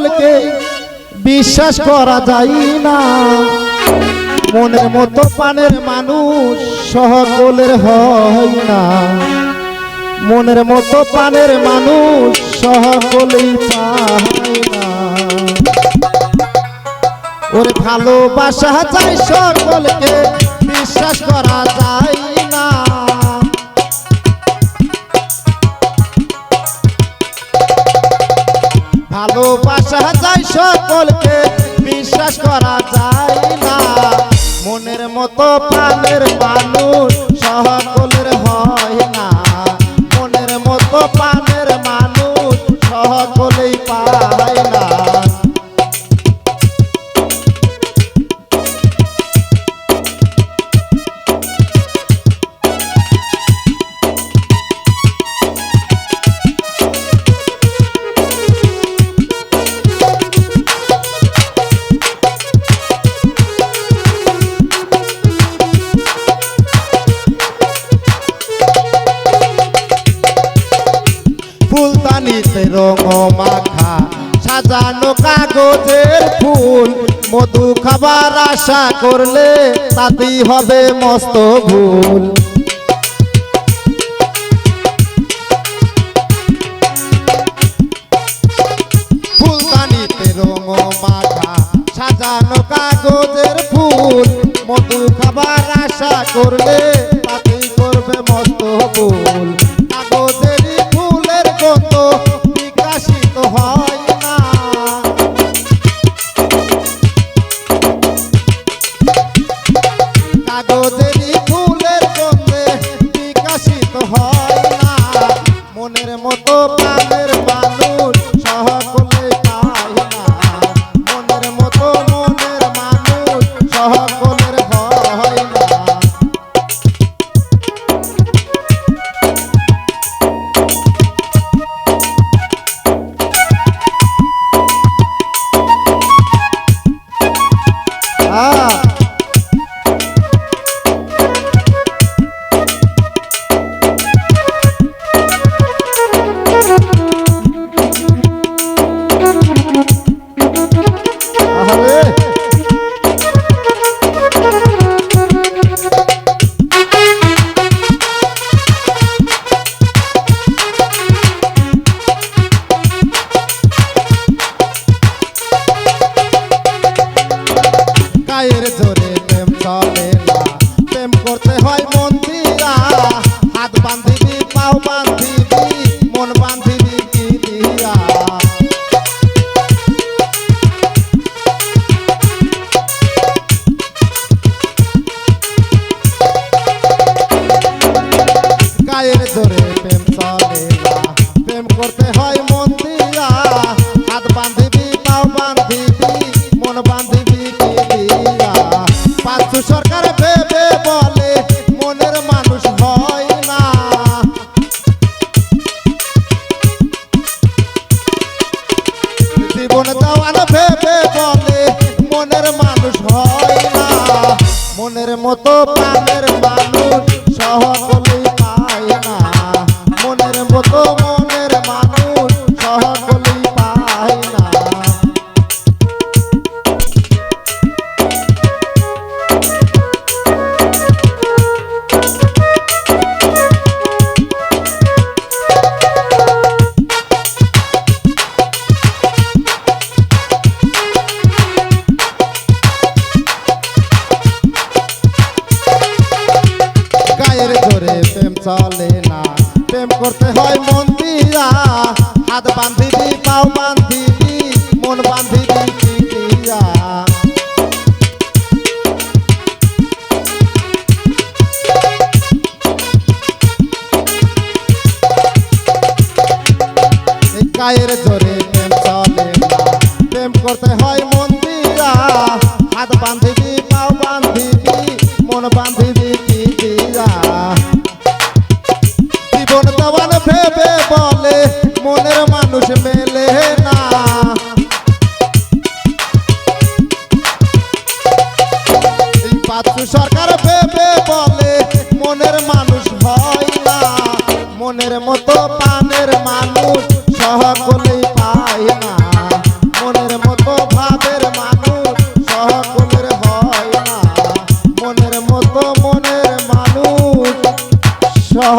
সকলকে বিশ্বাস করা যায় না। মনের মতো পানের মানুষ সকলের হয় না। মনের মতো পানের মানুষ সকলেই পায় না। ওরে ভালোবাসা যায় সকলকে। ভালোবাসা যায় সকলকে বিশ্বাস করা যায় না। মনের মতো প্রাণের মানুষ সকলের ফুলদানিতে রঙ মাখা, সাজানো কাগজের ফুল, মধু খাবার আশা করলে তাতেই হবে মস্ত ভুল। ফুলদানিতে রঙ মাখা, সাজানো কাগজের ফুল, মধু খাবার আশা করলে 아. গায়ের জোরে প্রেম চলে না। প্রেম করতে হয় মন দিয়া হাত বান্ধিবি, পাও বান্ধিবি, মন বান্ধিবি দিয়া? গায়ের জোরে প্রেম চলে মনের মতো প্রাণের মানুষ গায়ের জোরে প্রেম চলে না। প্রেম করতে হয় মন দিয়া হাত বান্ধিবি পাও বান্ধিবি মন বান্ধিবি দিয়া গায়ের জোরে আচ্ছু সরকার ভেবে বলে, মনের মানুষ হয় না। মনের মতো পানের মানুষ সকলেই পায় না। মনের মতো ভাবের মানুষ সকলের হয় না। মনের মতো মনের মানুষ সহ